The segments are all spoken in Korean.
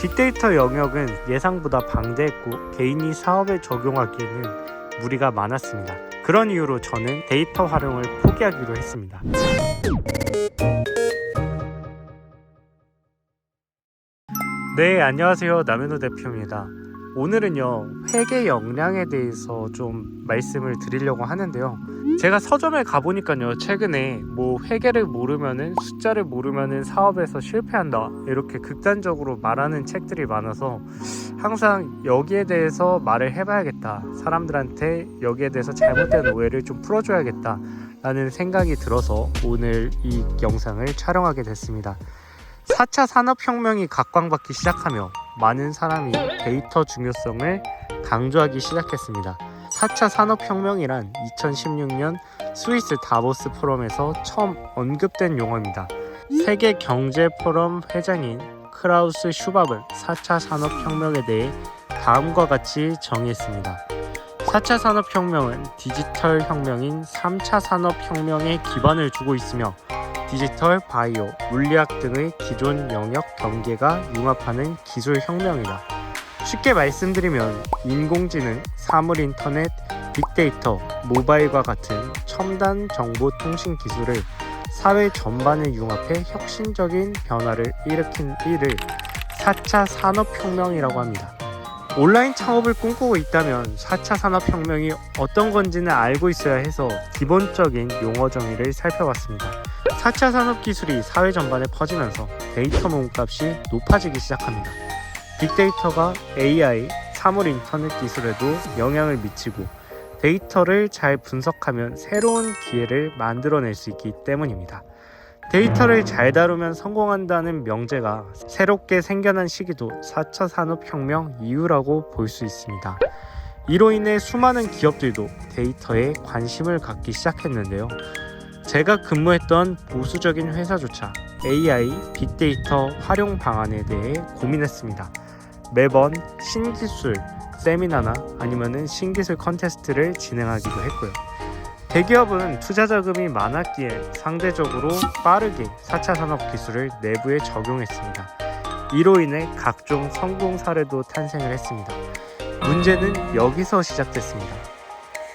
빅데이터 영역은 예상보다 방대했고 개인이 사업에 적용하기에는 무리가 많았습니다. 그런 이유로 저는 데이터 활용을 포기하기로 했습니다. 네, 안녕하세요. 남현우 대표입니다. 오늘은요, 회계 역량에 대해서 좀 말씀을 드리려고 하는데요. 제가 서점에 가보니까요, 최근에 뭐 회계를 모르면은 숫자를 모르면은 사업에서 실패한다. 이렇게 극단적으로 말하는 책들이 많아서 항상 여기에 대해서 말을 해봐야겠다. 사람들한테 여기에 대해서 잘못된 오해를 좀 풀어줘야겠다. 라는 생각이 들어서 오늘 이 영상을 촬영하게 됐습니다. 4차 산업혁명이 각광받기 시작하며 많은 사람이 데이터 중요성을 강조하기 시작했습니다. 4차 산업혁명이란 2016년 스위스 다보스 포럼에서 처음 언급된 용어입니다. 세계 경제 포럼 회장인 크라우스 슈밥은 4차 산업혁명에 대해 다음과 같이 정의했습니다. 4차 산업혁명은 디지털 혁명인 3차 산업혁명에 기반을 두고 있으며 디지털, 바이오, 물리학 등의 기존 영역 경계가 융합하는 기술 혁명이다. 쉽게 말씀드리면 인공지능, 사물 인터넷, 빅데이터, 모바일과 같은 첨단 정보 통신 기술을 사회 전반에 융합해 혁신적인 변화를 일으킨 일을 4차 산업혁명이라고 합니다. 온라인 창업을 꿈꾸고 있다면 4차 산업혁명이 어떤 건지는 알고 있어야 해서 기본적인 용어 정의를 살펴봤습니다. 4차 산업 기술이 사회 전반에 퍼지면서 데이터 몸값이 높아지기 시작합니다. 빅데이터가 AI, 사물 인터넷 기술에도 영향을 미치고 데이터를 잘 분석하면 새로운 기회를 만들어낼 수 있기 때문입니다. 데이터를 잘 다루면 성공한다는 명제가 새롭게 생겨난 시기도 4차 산업혁명 이후라고 볼 수 있습니다. 이로 인해 수많은 기업들도 데이터에 관심을 갖기 시작했는데요. 제가 근무했던 보수적인 회사조차 AI, 빅데이터 활용 방안에 대해 고민했습니다. 매번 신기술 세미나나 아니면은 신기술 컨테스트를 진행하기도 했고요. 대기업은 투자 자금이 많았기에 상대적으로 빠르게 4차 산업 기술을 내부에 적용했습니다. 이로 인해 각종 성공 사례도 탄생을 했습니다. 문제는 여기서 시작됐습니다.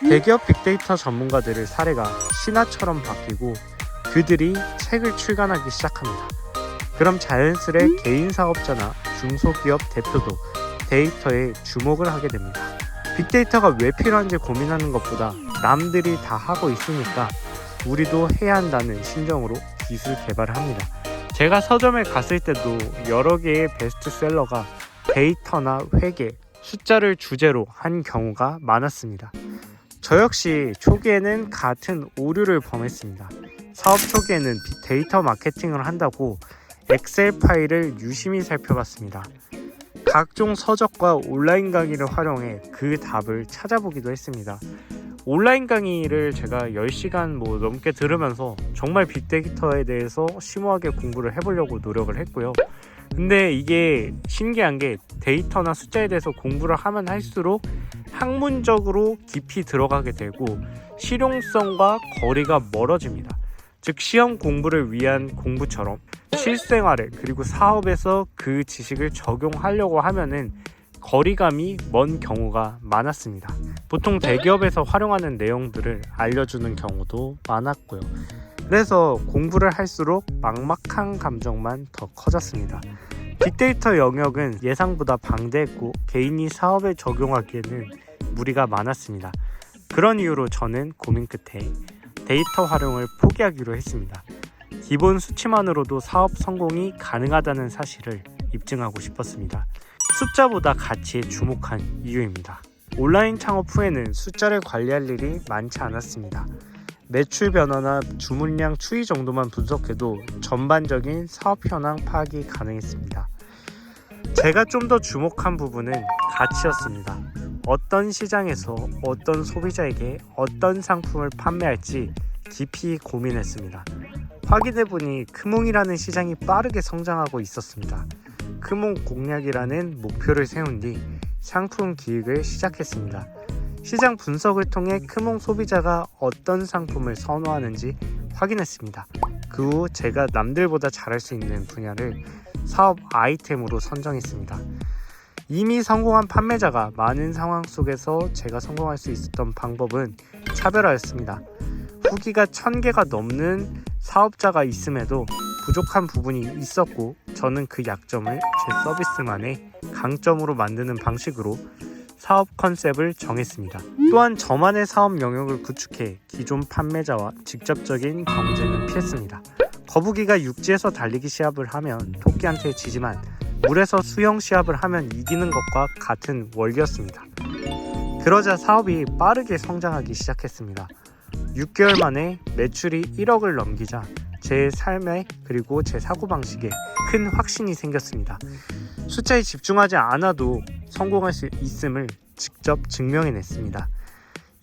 대기업 빅데이터 전문가들의 사례가 신화처럼 바뀌고 그들이 책을 출간하기 시작합니다. 그럼 자연스레 개인 사업자나 중소기업 대표도 데이터에 주목을 하게 됩니다. 빅데이터가 왜 필요한지 고민하는 것보다 남들이 다 하고 있으니까 우리도 해야 한다는 심정으로 기술 개발을 합니다. 제가 서점에 갔을 때도 여러 개의 베스트셀러가 데이터나 회계, 숫자를 주제로 한 경우가 많았습니다. 저 역시 초기에는 같은 오류를 범했습니다. 사업 초기에는 빅데이터 마케팅을 한다고 엑셀 파일을 유심히 살펴봤습니다. 각종 서적과 온라인 강의를 활용해 그 답을 찾아보기도 했습니다. 온라인 강의를 제가 10시간 뭐 넘게 들으면서 정말 빅데이터에 대해서 심오하게 공부를 해보려고 노력을 했고요. 근데 이게 신기한 게 데이터나 숫자에 대해서 공부를 하면 할수록 학문적으로 깊이 들어가게 되고 실용성과 거리가 멀어집니다. 즉 시험 공부를 위한 공부처럼 실생활에 그리고 사업에서 그 지식을 적용하려고 하면은 거리감이 먼 경우가 많았습니다. 보통 대기업에서 활용하는 내용들을 알려주는 경우도 많았고요. 그래서 공부를 할수록 막막한 감정만 더 커졌습니다. 빅데이터 영역은 예상보다 방대했고 개인이 사업에 적용하기에는 무리가 많았습니다. 그런 이유로 저는 고민 끝에 데이터 활용을 포기하기로 했습니다. 기본 수치만으로도 사업 성공이 가능하다는 사실을 입증하고 싶었습니다. 숫자보다 가치에 주목한 이유입니다. 온라인 창업 후에는 숫자를 관리할 일이 많지 않았습니다. 매출 변화나 주문량 추이 정도만 분석해도 전반적인 사업 현황 파악이 가능했습니다. 제가 좀 더 주목한 부분은 가치였습니다. 어떤 시장에서 어떤 소비자에게 어떤 상품을 판매할지 깊이 고민했습니다. 확인해보니 크몽이라는 시장이 빠르게 성장하고 있었습니다. 크몽 공략이라는 목표를 세운 뒤 상품 기획을 시작했습니다. 시장 분석을 통해 크몽 소비자가 어떤 상품을 선호하는지 확인했습니다. 그 후 제가 남들보다 잘할 수 있는 분야를 사업 아이템으로 선정했습니다. 이미 성공한 판매자가 많은 상황 속에서 제가 성공할 수 있었던 방법은 차별화였습니다. 후기가 1000개가 넘는 사업자가 있음에도 부족한 부분이 있었고 저는 그 약점을 제 서비스만의 강점으로 만드는 방식으로 사업 컨셉을 정했습니다. 또한 저만의 사업 영역을 구축해 기존 판매자와 직접적인 경쟁을 피했습니다. 거북이가 육지에서 달리기 시합을 하면 토끼한테 지지만 물에서 수영 시합을 하면 이기는 것과 같은 원리였습니다. 그러자 사업이 빠르게 성장하기 시작했습니다. 6개월 만에 매출이 1억을 넘기자 제 삶에 그리고 제 사고방식에 큰 확신이 생겼습니다. 숫자에 집중하지 않아도 성공할 수 있음을 직접 증명해냈습니다.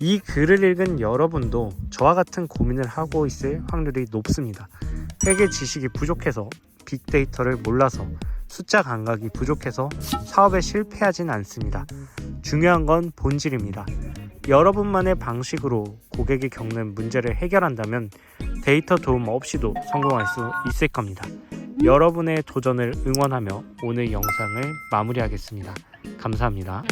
이 글을 읽은 여러분도 저와 같은 고민을 하고 있을 확률이 높습니다. 회계 지식이 부족해서 빅데이터를 몰라서 숫자 감각이 부족해서 사업에 실패하진 않습니다. 중요한 건 본질입니다. 여러분만의 방식으로 고객이 겪는 문제를 해결한다면 데이터 도움 없이도 성공할 수 있을 겁니다. 여러분의 도전을 응원하며 오늘 영상을 마무리하겠습니다. 감사합니다.